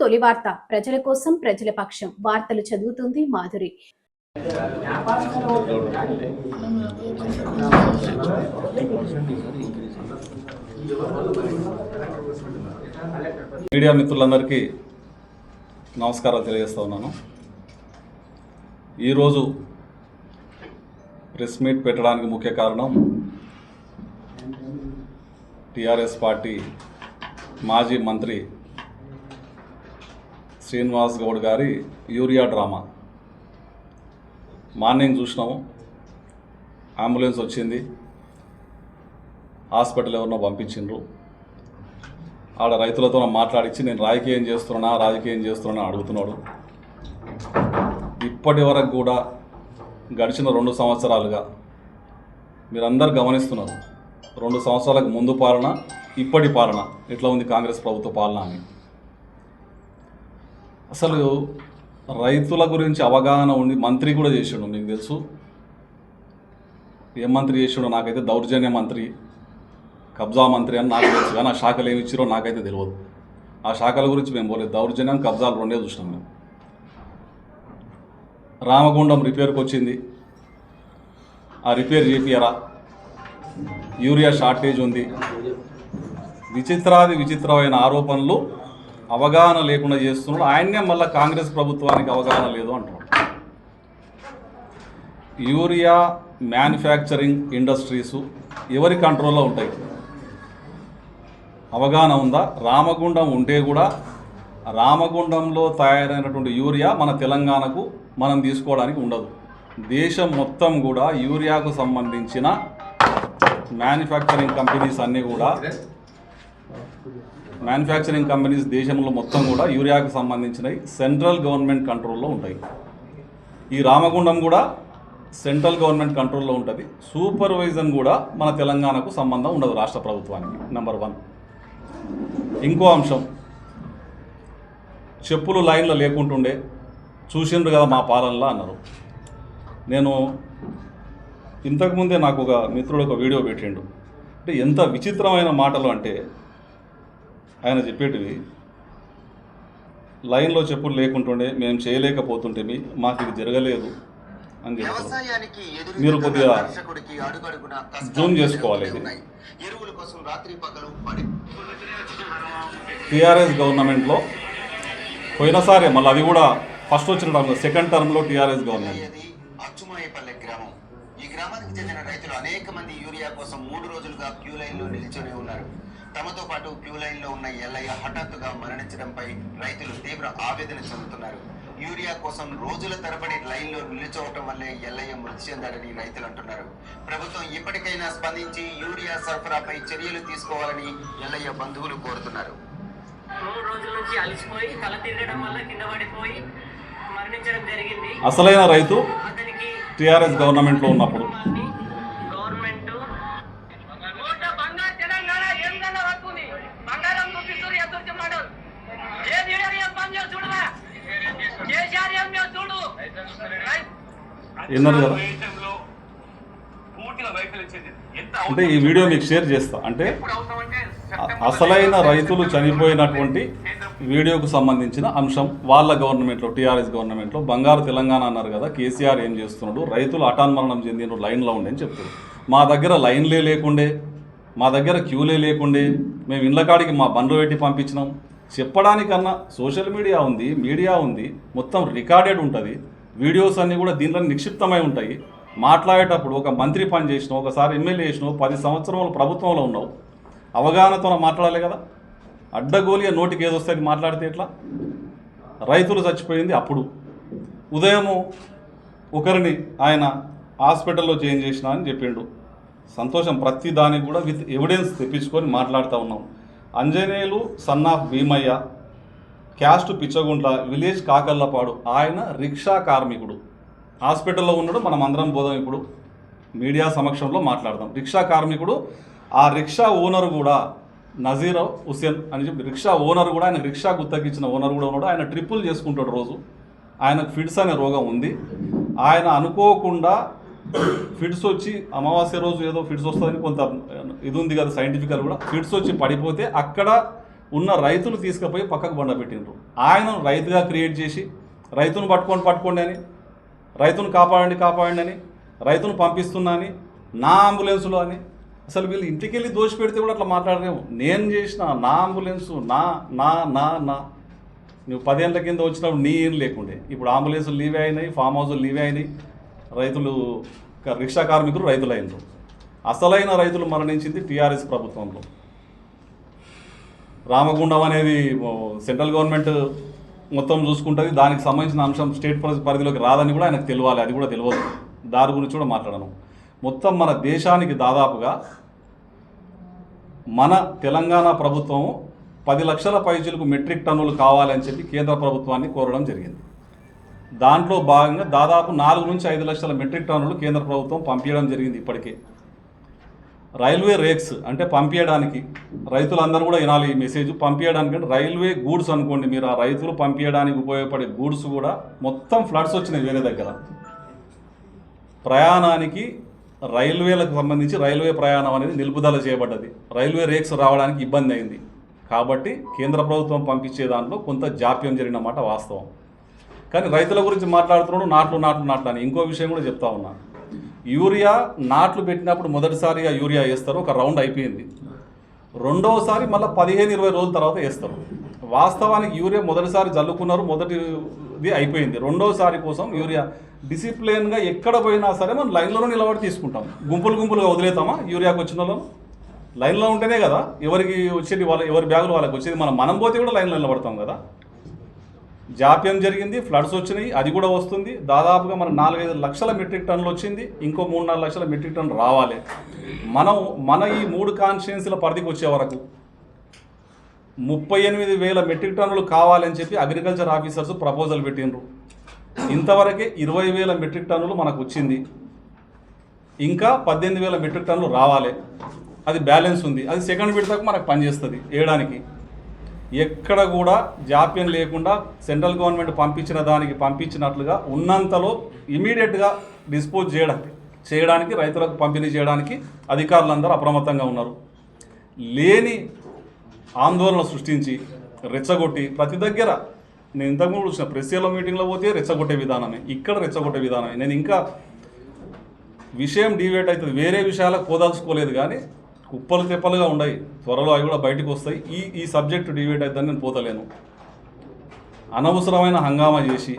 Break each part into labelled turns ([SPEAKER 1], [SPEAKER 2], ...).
[SPEAKER 1] తొలి వార్త. ప్రజల కోసం ప్రజల పక్షం. వార్తలు చదువుతుంది మాధురి.
[SPEAKER 2] మీడియా మిత్రులందరికీ నమస్కారాలు తెలియజేస్తా ఉన్నాను. ఈరోజు ప్రెస్ మీట్ పెట్టడానికి ముఖ్య కారణం టిఆర్ఎస్ పార్టీ మాజీ మంత్రి శ్రీనివాస్ గౌడ్ గారి యూరియా డ్రామా. మార్నింగ్ చూసినాము. అంబులెన్స్ వచ్చింది. హాస్పిటల్ ఎవరినో పంపించిండ్రు. ఆడ రైతులతో మాట్లాడించి నేను రాజకీయం చేస్తున్నా రాజకీయం చేస్తున్నా అడుగుతున్నాడు. ఇప్పటి వరకు కూడా గడిచిన రెండు సంవత్సరాలుగా మీరందరు గమనిస్తున్నారు. రెండు సంవత్సరాలకు ముందు పాలన ఇప్పటి పాలన. ఎట్లా ఉంది కాంగ్రెస్ ప్రభుత్వ పాలన అని. అసలు రైతుల గురించి అవగాహన ఉండి మంత్రి కూడా చేసిండు మీకు తెలుసు? ఏ మంత్రి చేసిండో నాకైతే దౌర్జన్య మంత్రి కబ్జా మంత్రి అని నాకు తెలుసు కానీ ఆ శాఖలు ఏమి ఇచ్చారో నాకైతే తెలియదు. ఆ శాఖల గురించి మేము పోలేదు. దౌర్జన్యం కబ్జాలు రెండే చూసినాం మేము. రామగుండం రిపేర్కి వచ్చింది. ఆ రిపేర్ చేపియరా యూరియా షార్టేజ్ ఉంది. విచిత్రాది విచిత్రమైన ఆరోపణలు అవగాహన లేకుండా చేస్తున్నాడు. ఆయన్నే మళ్ళీ కాంగ్రెస్ ప్రభుత్వానికి అవగాహన లేదు అంటున్నాడు. యూరియా మ్యానుఫ్యాక్చరింగ్ ఇండస్ట్రీసు ఎవరి కంట్రోల్లో ఉంటాయి? అవగాహన ఉందా? రామగుండం ఉంటే కూడా రామగుండంలో తయారైనటువంటి యూరియా మన తెలంగాణకు మనం తీసుకోవడానికి ఉండదు. దేశం మొత్తం కూడా యూరియాకు సంబంధించిన మ్యానుఫ్యాక్చరింగ్ కంపెనీస్ అన్నీ కూడా మ్యానుఫ్యాక్చరింగ్ కంపెనీస్ దేశంలో మొత్తం కూడా యూరియాకు సంబంధించినవి సెంట్రల్ గవర్నమెంట్ కంట్రోల్లో ఉంటాయి. ఈ రామగుండం కూడా సెంట్రల్ గవర్నమెంట్ కంట్రోల్లో ఉంటుంది. సూపర్వైజన్ కూడా మన తెలంగాణకు సంబంధం ఉండదు రాష్ట్ర ప్రభుత్వానికి నెంబర్ వన్ ఇంకో అంశం చెప్పులు లైన్లో లేకుంటుండే చూసిండ్రు కదా మా పాలనలో అన్నారు. నేను ఇంతకుముందే నాకు ఒక మిత్రుడు ఒక వీడియో పెట్టిండు. అంటే ఎంత విచిత్రమైన మాటలు అంటే ఆయన చెప్పేటివి లైన్లో చెప్పులు లేకుంటుండే మేము చేయలేకపోతుంటే మాకు ఇది జరగలేదు అని చెప్తారు మీరు కొద్దిగా జూమ్ చేసుకోవాలి ఇది. టీఆర్ఎస్ గవర్నమెంట్లో పోయినసారి మళ్ళీ అది కూడా ఫస్ట్ వచ్చిన టర్మ్ సెకండ్ టర్మ్లో టీఆర్ఎస్ గవర్నమెంట్.
[SPEAKER 3] అచ్చుమాయపల్లె గ్రామం. ఈ గ్రామానికి చెందిన రైతులు అనేక మంది యూరియా కోసం మూడు రోజులుగా క్యూ లైన్లో నిల్చొని ఉన్నారు. తమతో పాటు క్యూ లైన్లో ఉన్న ఎల్లయ్య హఠాత్తుగా మరణించడంపై రైతులు తీవ్ర ఆవేదన చెందుతున్నారు. యూరియా కోసం రోజుల తరబడి లైన్లో నిల్చోవటం వల్లే ఎల్లయ్య మృతి చెందాడని రైతులు అంటున్నారు. ప్రభుత్వం ఇప్పటికైనా స్పందించి యూరియా సరఫరాపై చర్యలు తీసుకోవాలని ఎల్లయ్య బంధువులు కోరుతున్నారు.
[SPEAKER 4] మూడు రోజుల నుంచి అలసిపోయి తల తిరగడం వల్ల కింద పడిపోయి మరణించడం జరిగింది.
[SPEAKER 2] అసలైన రైతు టీఆర్ఎస్ గవర్నమెంట్లో ఉన్నప్పుడు
[SPEAKER 4] కుటుంబాన్ని గవర్నమెంట్
[SPEAKER 5] ఓట బంగారు తెలంగాణ ఏం గల్ల వస్తుంది బంగారం చూపిస్తారు ఎదుర్కొన్నాడు ఏ లీడర్ ఏం పని చేసి చూడవా కేసీఆర్ ఏం చేసి చూడు
[SPEAKER 2] విన్నారు కదా అంటే ఈ వీడియో మీకు షేర్ చేస్తా. అంటే అసలైన రైతులు చనిపోయినటువంటి వీడియోకు సంబంధించిన అంశం వాళ్ళ గవర్నమెంట్లో టీఆర్ఎస్ గవర్నమెంట్లో. బంగారు తెలంగాణ అన్నారు కదా కేసీఆర్ ఏం చేస్తున్నాడు? రైతులు అటాన్మరణం చెందిన లైన్లో ఉండే అని చెప్తారు. మా దగ్గర లైన్లే లేకుండే మా దగ్గర క్యూలే లేకుండే. మేము ఇళ్ళ కాడికి మా బండ్లు పెట్టి పంపించినాం. చెప్పడానికన్నా సోషల్ మీడియా ఉంది మీడియా ఉంది మొత్తం రికార్డెడ్ ఉంటుంది. వీడియోస్ అన్నీ కూడా దీంట్లో నిక్షిప్తమై ఉంటాయి. మాట్లాడేటప్పుడు ఒక మంత్రి పని చేసినావు ఒకసారి ఎమ్మెల్యే చేసినావు పది సంవత్సరములు ప్రభుత్వంలో ఉన్నావు. అవగాహనతో మాట్లాడాలి కదా. అడ్డగోలిగా నోటికి ఏదో వస్తే అది మాట్లాడితే ఎట్లా? రైతులు చచ్చిపోయింది అప్పుడు. ఉదయము ఒకరిని ఆయన హాస్పిటల్లో చేంజ్ చేసిన అని చెప్పిండు. సంతోషం ప్రతి దానికి కూడా విత్ ఎవిడెన్స్ తెప్పించుకొని మాట్లాడుతూ ఉన్నాం. Anjaneyulu son of Bheemayya caste Pichchaguntla village Kakarlapadu. ఆయన రిక్షా కార్మికుడు. హాస్పిటల్లో ఉన్నాడు మనం అందరం పోదాం ఇప్పుడు. మీడియా సమక్షంలో మాట్లాడదాం. రిక్షా కార్మికుడు ఆ రిక్షా ఓనర్ కూడా నజీర్ హుసేన్ అని చెప్పి రిక్షా ఓనర్ కూడా ఆయన రిక్షా గుత్తకిచ్చిన ఓనర్ కూడా ఉన్నాడు. ఆయన ట్రిప్పులు చేసుకుంటాడు రోజు. ఆయనకు ఫిడ్స్ అనే రోగం ఉంది. ఆయన అనుకోకుండా ఫిడ్స్ వచ్చి అమావాస్య రోజు ఏదో ఫిడ్స్ వస్తుందని కొంత ఇది ఉంది కదా సైంటిఫికల్ కూడా. ఫిడ్స్ వచ్చి పడిపోతే అక్కడ ఉన్న రైతులు తీసుకుపోయి పక్కకు బండ పెట్టిండ్రు. ఆయనను రైతుగా క్రియేట్ చేసి రైతును పట్టుకొని పట్టుకోండి అని రైతును కాపాడండి కాపాడండి అని రైతును పంపిస్తున్నా అని నా అంబులెన్సులో అని. అసలు వీళ్ళు ఇంటికి వెళ్ళి దోషి పెడితే కూడా అట్లా మాట్లాడలేము నేను చేసిన నా అంబులెన్సు నా నా నా నా. నువ్వు పదేళ్ళ కింద వచ్చినప్పుడు నీ ఏం లేకుండే. ఇప్పుడు అంబులెన్సులు లీవే అయినాయి ఫామ్ హౌసులు లీవే అయినాయి. రైతులు రిక్షా కార్మికులు రైతులైనరు అసలైన రైతులు మరణించింది టీఆర్ఎస్ ప్రభుత్వంలో. రామగుండం అనేది సెంట్రల్ గవర్నమెంట్ మొత్తం చూసుకుంటుంది. దానికి సంబంధించిన అంశం స్టేట్ పరిధిలోకి రాదని కూడా ఆయనకు తెలియాలి అది కూడా తెలియదు దాని గురించి కూడా మాట్లాడను. మొత్తం మన దేశానికి దాదాపుగా మన తెలంగాణ ప్రభుత్వం పది లక్షల పైచులకు మెట్రిక్ టన్నులు కావాలని చెప్పి కేంద్ర ప్రభుత్వాన్ని కోరడం జరిగింది. దాంట్లో భాగంగా దాదాపు నాలుగు నుంచి ఐదు లక్షల మెట్రిక్ టన్నులు కేంద్ర ప్రభుత్వం పంపించడం జరిగింది ఇప్పటికే. రైల్వే రేక్స్ అంటే పంపించడానికి రైతులందరూ కూడా వినాలి ఈ మెసేజ్ పంపించడానికి అంటే రైల్వే గూడ్స్ అనుకోండి మీరు ఆ రైతులు పంపించడానికి ఉపయోగపడే గూడ్స్ కూడా మొత్తం ఫ్లడ్స్ వచ్చినాయి వేరే దగ్గర. ప్రయాణానికి రైల్వేలకు సంబంధించి రైల్వే ప్రయాణం అనేది నిలుపుదల చేయబడ్డది. రైల్వే రేక్స్ రావడానికి ఇబ్బంది అయింది. కాబట్టి కేంద్ర ప్రభుత్వం పంపించే దాంట్లో కొంత జాప్యం జరిగిన మాట వాస్తవం. కానీ రైతుల గురించి మాట్లాడుతున్నాడు నాట్లు నాట్లు నాట్లు అని ఇంకో విషయం కూడా చెప్తా ఉన్నా. యూరియా నాట్లు పెట్టినప్పుడు మొదటిసారిగా యూరియా వేస్తారు. ఒక రౌండ్ అయిపోయింది. రెండవసారి మళ్ళీ పదిహేను ఇరవై రోజుల తర్వాత వేస్తారు. వాస్తవానికి యూరియా మొదటిసారి జల్లుకున్నారు. మొదటిది అయిపోయింది. రెండోసారి కోసం యూరియా డిసిప్లిన్గా ఎక్కడ పోయినా సరే మనం లైన్లో నిలబడి తీసుకుంటాం. గుంపులు గుంపులుగా వదిలేతామా యూరియాకి వచ్చిన వాళ్ళను? లైన్లో ఉంటేనే కదా ఎవరికి వచ్చేది వాళ్ళ ఎవరి బ్యాగులు వాళ్ళకి వచ్చేది. మనం మనం పోతే కూడా లైన్లో నిలబడతాం కదా. జాప్యం జరిగింది ఫ్లడ్స్ వచ్చినాయి అది కూడా వస్తుంది. దాదాపుగా మన నాలుగైదు లక్షల మెట్రిక్ టన్నులు వచ్చింది. ఇంకో మూడు నాలుగు లక్షల మెట్రిక్ టన్ను రావాలి. మనం మన ఈ మూడు కాన్స్టిట్యున్సీల పరిధికి వచ్చే వరకు ముప్పై ఎనిమిది వేల మెట్రిక్ టన్నులు కావాలని చెప్పి అగ్రికల్చర్ ఆఫీసర్స్ ప్రపోజల్ పెట్టిండ్రు. ఇంతవరకే ఇరవై వేల మెట్రిక్ టన్నులు మనకు వచ్చింది. ఇంకా పద్దెనిమిది వేల మెట్రిక్ టన్నులు రావాలి. అది బ్యాలెన్స్ ఉంది. అది సెకండ్ విడతకు మనకు పనిచేస్తుంది వేయడానికి ఎక్కడ కూడా జాప్యం లేకుండా సెంట్రల్ గవర్నమెంట్ పంపించిన దానికి పంపించినట్లుగా ఉన్నంతలో ఇమీడియట్గా డిస్పోజ్ చేయడానికి చేయడానికి రైతులకు పంపిణీ చేయడానికి అధికారులందరూ అప్రమత్తంగా ఉన్నారు. లేని ఆందోళన సృష్టించి రెచ్చగొట్టి ప్రతి దగ్గర నేను ఇంతకుముందు చూసిన ప్రెస్సీలో మీటింగ్లో పోతే రెచ్చగొట్టే విధానమే ఇక్కడ రెచ్చగొట్టే విధానమే. నేను ఇంకా విషయం డివేట్ అవుతుంది వేరే విషయాలకు పోదాల్చుకోలేదు కానీ కుప్పలు తెప్పలుగా ఉన్నాయి. త్వరలో అవి కూడా బయటకు వస్తాయి. ఈ ఈ సబ్జెక్టు డివేట్ అవుతుందని నేను పోతలేను. అనవసరమైన హంగామా చేసి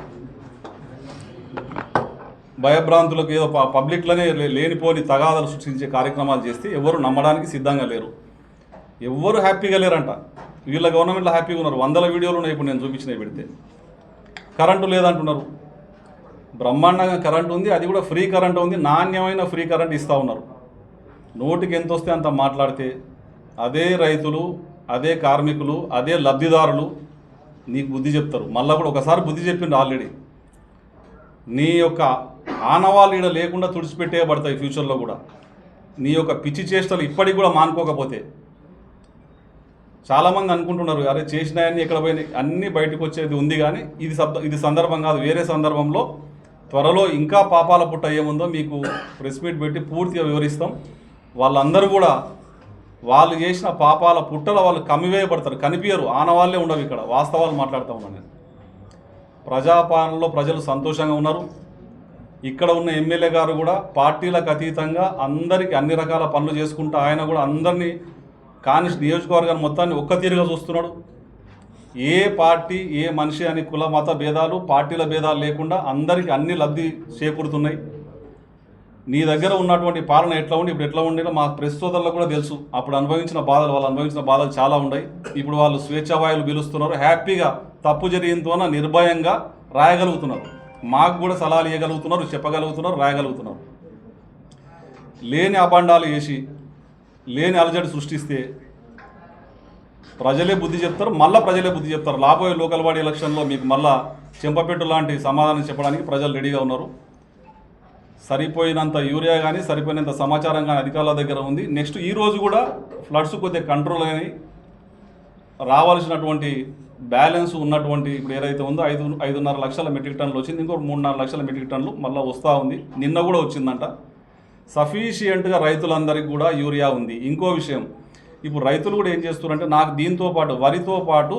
[SPEAKER 2] భయభ్రాంతులకు ఏదో ప- పబ్లిక్లోనే లే- లేనిపోని తగాదాలు సృష్టించే కార్యక్రమాలు చేస్తే ఎవరు నమ్మడానికి సిద్ధంగా లేరు. ఎవ్వరు హ్యాపీగా లేరంట. వీళ్ళ గవర్నమెంట్లో హ్యాపీగా ఉన్నారు. వందల వీడియోలు ఉన్నాయి. ఇప్పుడు నేను చూపించినవి పెడితే. కరెంటు లేదంటున్నారు. బ్రహ్మాండంగా కరెంట్ ఉంది. అది కూడా ఫ్రీ కరెంట్ ఉంది. నాణ్యమైన ఫ్రీ కరెంట్ ఇస్తూ ఉన్నారు. నోటికి ఎంత వస్తే అంత మాట్లాడితే అదే రైతులు అదే కార్మికులు అదే లబ్ధిదారులు నీకు బుద్ధి చెప్తారు. మళ్ళీ కూడా ఒకసారి బుద్ధి చెప్పిండు ఆల్రెడీ. నీ యొక్క ఆనవాళ్ళు ఈడ లేకుండా తుడిచిపెట్టేయబడతాయి ఫ్యూచర్లో కూడా. నీ యొక్క పిచ్చి చేష్టలు ఇప్పటికి కూడా మానుకోకపోతే. చాలామంది అనుకుంటున్నారు అరే చేసినాయని ఎక్కడ పోయినాయి? అన్నీ బయటకు వచ్చేది ఉంది కానీ ఇది శబ్ద ఇది సందర్భం కాదు వేరే సందర్భంలో త్వరలో ఇంకా పాపాల పుట్ట ఏముందో మీకు ప్రెస్ మీట్ పెట్టి పూర్తిగా వివరిస్తాం. వాళ్ళందరూ కూడా వాళ్ళు చేసిన పాపాల పుట్టల వాళ్ళు కమ్మివేయబడతారు కనిపించరు ఆనవాళ్ళే ఉండవు ఇక్కడ. వాస్తవాలు మాట్లాడుతూ ఉన్నాను నేను. ప్రజాపాలనలో ప్రజలు సంతోషంగా ఉన్నారు. ఇక్కడ ఉన్న ఎమ్మెల్యే గారు కూడా పార్టీలకు అతీతంగా అందరికీ అన్ని రకాల పనులు చేసుకుంటూ ఆయన కూడా అందరినీ కానిస్ నియోజకవర్గాన్ని మొత్తాన్ని ఒక్క తీరుగా చూస్తున్నాడు. ఏ పార్టీ ఏ మనిషి అని కుల మత భేదాలు పార్టీల భేదాలు లేకుండా అందరికీ అన్ని లబ్ధి చేకూరుతున్నాయి. నీ దగ్గర ఉన్నటువంటి పాలన ఎట్లా ఉండి ఇప్పుడు ఎట్లా ఉండేదో మా ప్రెస్ సోదరులకు కూడా తెలుసు. అప్పుడు అనుభవించిన బాధలు వాళ్ళు అనుభవించిన బాధలు చాలా ఉన్నాయి. ఇప్పుడు వాళ్ళు స్వేచ్ఛావాయులు పిలుస్తున్నారు. హ్యాపీగా తప్పు జరిగిందోన నిర్భయంగా రాయగలుగుతున్నారు. మాకు కూడా సలహాలు ఇవ్వగలుగుతున్నారు చెప్పగలుగుతున్నారు రాయగలుగుతున్నారు. లేని అబండాలు వేసి లేని అలజడి సృష్టిస్తే ప్రజలే బుద్ధి చెప్తారు మళ్ళీ ప్రజలే బుద్ధి చెప్తారు. రాబోయే లోకల్ బాడీ ఎలక్షన్లో మీకు మళ్ళా చెంపపెట్టు లాంటి సమాధానం చెప్పడానికి ప్రజలు రెడీగా ఉన్నారు. సరిపోయినంత యూరియా కానీ సరిపోయినంత సమాచారం కానీ అధికారుల దగ్గర ఉంది. నెక్స్ట్ ఈ రోజు కూడా ఫ్లడ్స్ కొద్దిగా కంట్రోల్ కానీ రావాల్సినటువంటి బ్యాలెన్స్ ఉన్నటువంటి ఇప్పుడు ఏదైతే ఉందో ఐదు ఐదున్నర లక్షల మెట్రిక్ టన్నులు వచ్చింది. ఇంకో మూడున్నర లక్షల మెట్రిక్ టన్నులు మళ్ళీ వస్తూ ఉంది. నిన్న కూడా వచ్చిందంట. సఫీషియంట్గా రైతులందరికీ కూడా యూరియా ఉంది. ఇంకో విషయం ఇప్పుడు రైతులు కూడా ఏం చేస్తున్నారంటే నాకు దీంతో పాటు వరితో పాటు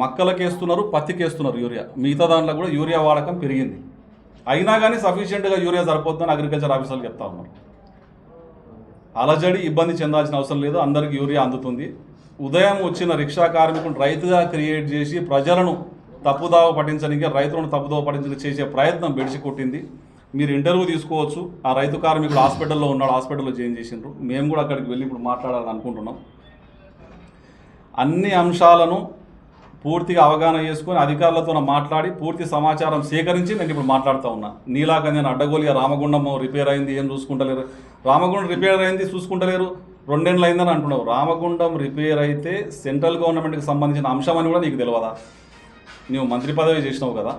[SPEAKER 2] మక్కలకేస్తున్నారు పత్తికేస్తున్నారు యూరియా. మిగతా దాంట్లో కూడా యూరియా వాడకం పెరిగింది. అయినా కానీ సఫిషియెంట్గా యూరియా సరిపోతుందని అగ్రికల్చర్ ఆఫీసర్లు చెప్తా ఉన్నారు. అలజడి ఇబ్బంది చెందాల్సిన అవసరం లేదు అందరికి యూరియా అందుతుంది. ఉదయం వచ్చిన రిక్షా కార్మికుని రైతుగా క్రియేట్ చేసి ప్రజలను తప్పుదావ పట్టించడానికి రైతులను తప్పుదావ పఠించడానికి చేసే ప్రయత్నం బెడిచి కొట్టింది. మీరు ఇంటర్వ్యూ తీసుకోవచ్చు. ఆ రైతు కార్మికుడు హాస్పిటల్లో ఉన్నాడు హాస్పిటల్లో జాయిన్ చేసిండ్రు. మేము కూడా అక్కడికి వెళ్ళి ఇప్పుడు మాట్లాడాలని అనుకుంటున్నాం. అన్ని అంశాలను పూర్తిగా అవగాహన చేసుకొని అధికారులతో మాట్లాడి పూర్తి సమాచారం సేకరించి నేను ఇప్పుడు మాట్లాడుతూ ఉన్నా. నీలాకంజన్ అడ్డగోలిగా రామగుండం రిపేర్ అయింది ఏం చూసుకుంటలేరు. రామగుండం రిపేర్ అయింది చూసుకుంటలేరు. రెండేళ్ళు అయిందని అంటున్నావు. రామగుండం రిపేర్ అయితే సెంట్రల్ గవర్నమెంట్కి సంబంధించిన అంశం అని కూడా నీకు తెలియదా నువ్వు మంత్రి పదవి చేసినావు కదా.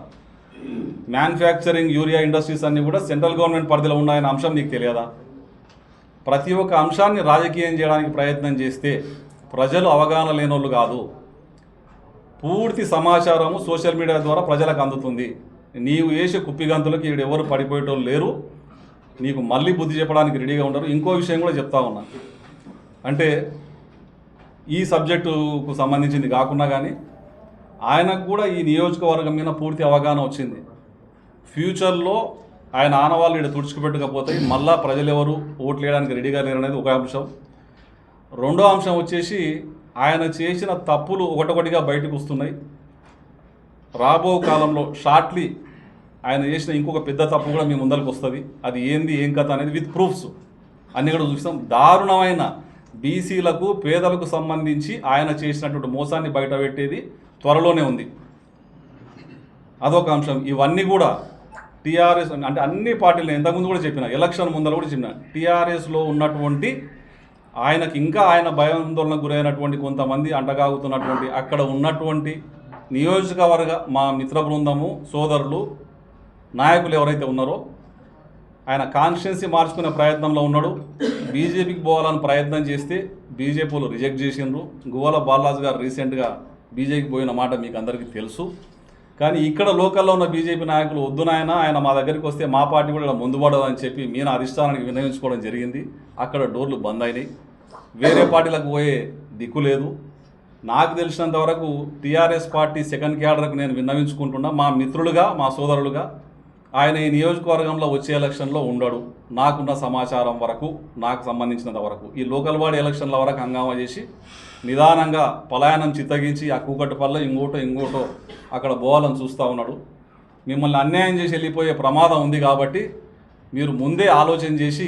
[SPEAKER 2] మ్యానుఫ్యాక్చరింగ్ యూరియా ఇండస్ట్రీస్ అన్నీ కూడా సెంట్రల్ గవర్నమెంట్ పరిధిలో ఉన్నాయన్న అంశం నీకు తెలియదా? ప్రతి ఒక్క అంశాన్ని రాజకీయం చేయడానికి ప్రయత్నం చేస్తే ప్రజలు అవగాహన లేనోళ్ళు కాదు. పూర్తి సమాచారము సోషల్ మీడియా ద్వారా ప్రజలకు అందుతుంది. నీవు వేసే కుప్పిగంతులకు ఈడు ఎవరు పడిపోయేటోళ్ళు లేరు. నీకు మళ్ళీ బుద్ధి చెప్పడానికి రెడీగా ఉండరు. ఇంకో విషయం కూడా చెప్తా ఉన్నా. అంటే ఈ సబ్జెక్టుకు సంబంధించింది కాకుండా కానీ ఆయనకు కూడా ఈ నియోజకవర్గం మీద పూర్తి అవగాహన వచ్చింది. ఫ్యూచర్లో ఆయన ఆనవాళ్ళు ఇక్కడ తుడుచుకుపెట్టకపోతే మళ్ళా ప్రజలు ఎవరు ఓట్లు వేయడానికి రెడీగా లేరు అనేది ఒక అంశం. రెండో అంశం వచ్చేసి ఆయన చేసిన తప్పులు ఒకటొకటిగా బయటకు వస్తున్నాయి. రాబో కాలంలో షార్ట్లీ ఆయన చేసిన ఇంకొక పెద్ద తప్పు కూడా మీ ముందరకు వస్తుంది. అది ఏంది ఏం కథ అనేది విత్ ప్రూఫ్స్. అన్ని కూడా చూస్తాం దారుణమైన బీసీలకు పేదలకు సంబంధించి ఆయన చేసినటువంటి మోసాన్ని బయటపెట్టేది త్వరలోనే ఉంది. అదొక అంశం. ఇవన్నీ కూడా టీఆర్ఎస్ అంటే అన్ని పార్టీలు ఇంతకుముందు కూడా చెప్పిన ఎలక్షన్ ముందర కూడా చెప్పిన టీఆర్ఎస్లో ఉన్నటువంటి ఆయనకి ఇంకా ఆయన భయాందోళనకు గురైనటువంటి కొంతమంది అండగాగుతున్నటువంటి అక్కడ ఉన్నటువంటి నియోజకవర్గ మా మిత్ర బృందము సోదరులు నాయకులు ఎవరైతే ఉన్నారో ఆయన కాన్స్టిట్యున్సీ మార్చుకునే ప్రయత్నంలో ఉన్నాడు. బీజేపీకి పోవాలని ప్రయత్నం చేస్తే బీజేపీలు రిజెక్ట్ చేసిండ్రు. గువ్వల బాలరాజు గారు రీసెంట్గా బీజేపీకి పోయిన మాట మీకు అందరికీ తెలుసు. కానీ ఇక్కడ లోకల్లో ఉన్న బీజేపీ నాయకులు వద్దు నాయన ఆయన మా దగ్గరికి వస్తే మా పార్టీ కూడా ఇలా ముందు పడదని చెప్పి మీన అధిష్టానానికి వినియోగించుకోవడం జరిగింది. అక్కడ డోర్లు బంద్ అయినాయి. వేరే పార్టీలకు పోయే దిక్కు లేదు. నాకు తెలిసినంత వరకు టీఆర్ఎస్ పార్టీ సెకండ్ క్యాడర్కు నేను విన్నవించుకుంటున్నా. మా మిత్రులుగా మా సోదరులుగా ఆయన ఈ నియోజకవర్గంలో వచ్చే ఎలక్షన్లో ఉండడు. నాకున్న సమాచారం వరకు నాకు సంబంధించినంత వరకు. ఈ లోకల్ బాడీ ఎలక్షన్ల వరకు హంగామా చేసి నిదానంగా పలాయనం చిత్తగించి ఆ కూకట్పల్ల ఇంకోటో ఇంకోటో అక్కడ పోవాలని చూస్తూ ఉన్నాడు. మిమ్మల్ని అన్యాయం చేసి వెళ్ళిపోయే ప్రమాదం ఉంది కాబట్టి మీరు ముందే ఆలోచన చేసి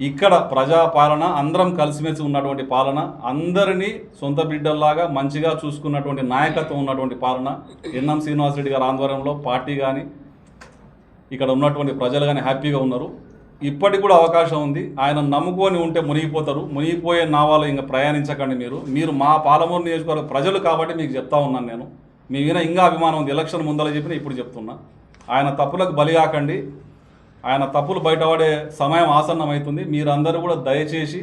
[SPEAKER 2] ఇక్కడ ప్రజాపాలన అందరం కలిసిమెలిసి ఉన్నటువంటి పాలన అందరినీ సొంత బిడ్డల్లాగా మంచిగా చూసుకున్నటువంటి నాయకత్వం ఉన్నటువంటి పాలన. ఎన్ఎం శ్రీనివాసరెడ్డి గారి ఆధ్వర్యంలో పార్టీ కానీ ఇక్కడ ఉన్నటువంటి ప్రజలు కానీ హ్యాపీగా ఉన్నారు. ఇప్పటికి కూడా అవకాశం ఉంది. ఆయన నమ్ముకొని ఉంటే మునిగిపోతారు. మునిగిపోయే నావాలు ఇంకా ప్రయాణించకండి మీరు. మీరు మా పాలమూరు నియోజకవర్గ ప్రజలు కాబట్టి మీకు చెప్తా ఉన్నాను నేను. మీ మీద ఇంకా అభిమానం ఉంది. ఎలక్షన్ ముందర చెప్పిన ఇప్పుడు చెప్తున్నా. ఆయన తప్పులకు బలి కాకండి ఆయన తప్పులు బయటపడే సమయం ఆసన్నమవుతుంది మీరందరూ కూడా దయచేసి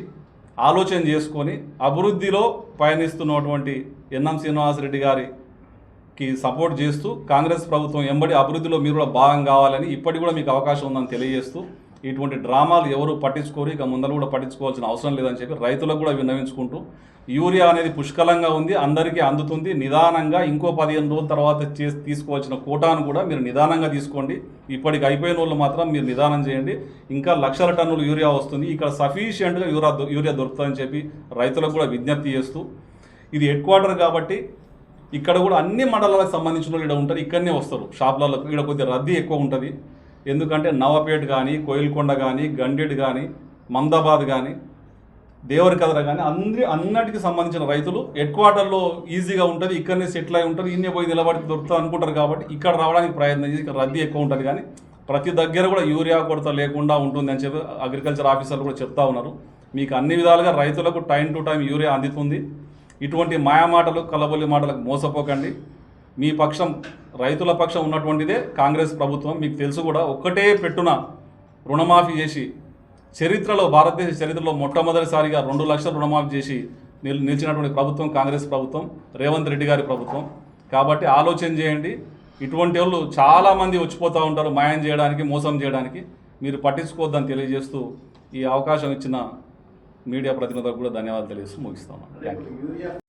[SPEAKER 2] ఆలోచన చేసుకొని అభివృద్ధిలో పయనిస్తున్నటువంటి ఎన్ఎం శ్రీనివాసరెడ్డి గారికి సపోర్ట్ చేస్తూ కాంగ్రెస్ ప్రభుత్వం ఎంబడి అభివృద్ధిలో మీరు కూడా భాగం కావాలని ఇప్పటికి కూడా మీకు అవకాశం ఉందని తెలియజేస్తూ ఇటువంటి డ్రామాలు ఎవరు పట్టించుకోరు ఇక ముందర కూడా పట్టించుకోవాల్సిన అవసరం లేదని చెప్పి రైతులకు కూడా విన్నవించుకుంటూ యూరియా అనేది పుష్కలంగా ఉంది అందరికీ అందుతుంది నిదానంగా ఇంకో పదిహేను రోజుల తర్వాత చేసి తీసుకోవాల్సిన కోటాను కూడా మీరు నిదానంగా తీసుకోండి. ఇప్పటికి అయిపోయిన వాళ్ళు మాత్రం మీరు నిదానం చేయండి. ఇంకా లక్షల టన్నులు యూరియా వస్తుంది. ఇక్కడ సఫీషియంట్గా యూరియా యూరియా దొరుకుతుందని చెప్పి రైతులకు కూడా విజ్ఞప్తి చేస్తూ ఇది హెడ్ క్వార్టర్ కాబట్టి ఇక్కడ కూడా అన్ని మండలాలకు సంబంధించిన వాళ్ళు ఇక్కడ ఉంటారు ఇక్కడనే వస్తారు. షాప్లలో ఇక్కడ కొద్దిగా రద్దీ ఎక్కువ ఉంటుంది. ఎందుకంటే నవపేట కానీ కోయిల్కొండ కానీ గండెడ్ కానీ మందాబాద్ కానీ దేవరి కదర కానీ అందరి అన్నిటికి సంబంధించిన రైతులు హెడ్ క్వార్టర్లో ఈజీగా ఉంటుంది ఇక్కడనే సెటిల్ అయి ఉంటారు ఇన్నే పోయి నిలబడి దొరుకుతా అనుకుంటారు కాబట్టి ఇక్కడ రావడానికి ప్రయత్నం చేసి ఇక్కడ రద్దీ ఎక్కువ ఉంటుంది కానీ ప్రతి దగ్గర కూడా యూరియా కొరత లేకుండా ఉంటుంది అని చెప్పి అగ్రికల్చర్ ఆఫీసర్లు కూడా చెప్తా ఉన్నారు. మీకు అన్ని విధాలుగా రైతులకు టైం టు టైం యూరియా అందుతుంది. ఇటువంటి మాయమాటలు కలబొల్లి మాటలకు మోసపోకండి. మీ పక్షం రైతుల పక్షం ఉన్నటువంటిదే కాంగ్రెస్ ప్రభుత్వం. మీకు తెలుసు కూడా ఒక్కటే పెట్టున రుణమాఫీ చేసి చరిత్రలో భారతదేశ చరిత్రలో మొట్టమొదటిసారిగా రెండు లక్షల రుణమాఫీ చేసి నిల్ నిలిచినటువంటి ప్రభుత్వం కాంగ్రెస్ ప్రభుత్వం రేవంత్ రెడ్డి గారి ప్రభుత్వం. కాబట్టి ఆలోచన చేయండి. ఇటువంటి వాళ్ళు చాలామంది వచ్చిపోతూ ఉంటారు మాయం చేయడానికి మోసం చేయడానికి. మీరు పట్టించుకోవద్దని తెలియజేస్తూ ఈ అవకాశం ఇచ్చిన మీడియా ప్రతినిధులకు కూడా ధన్యవాదాలు తెలియజేస్తూ ముగిస్తాను థ్యాంక్ యూ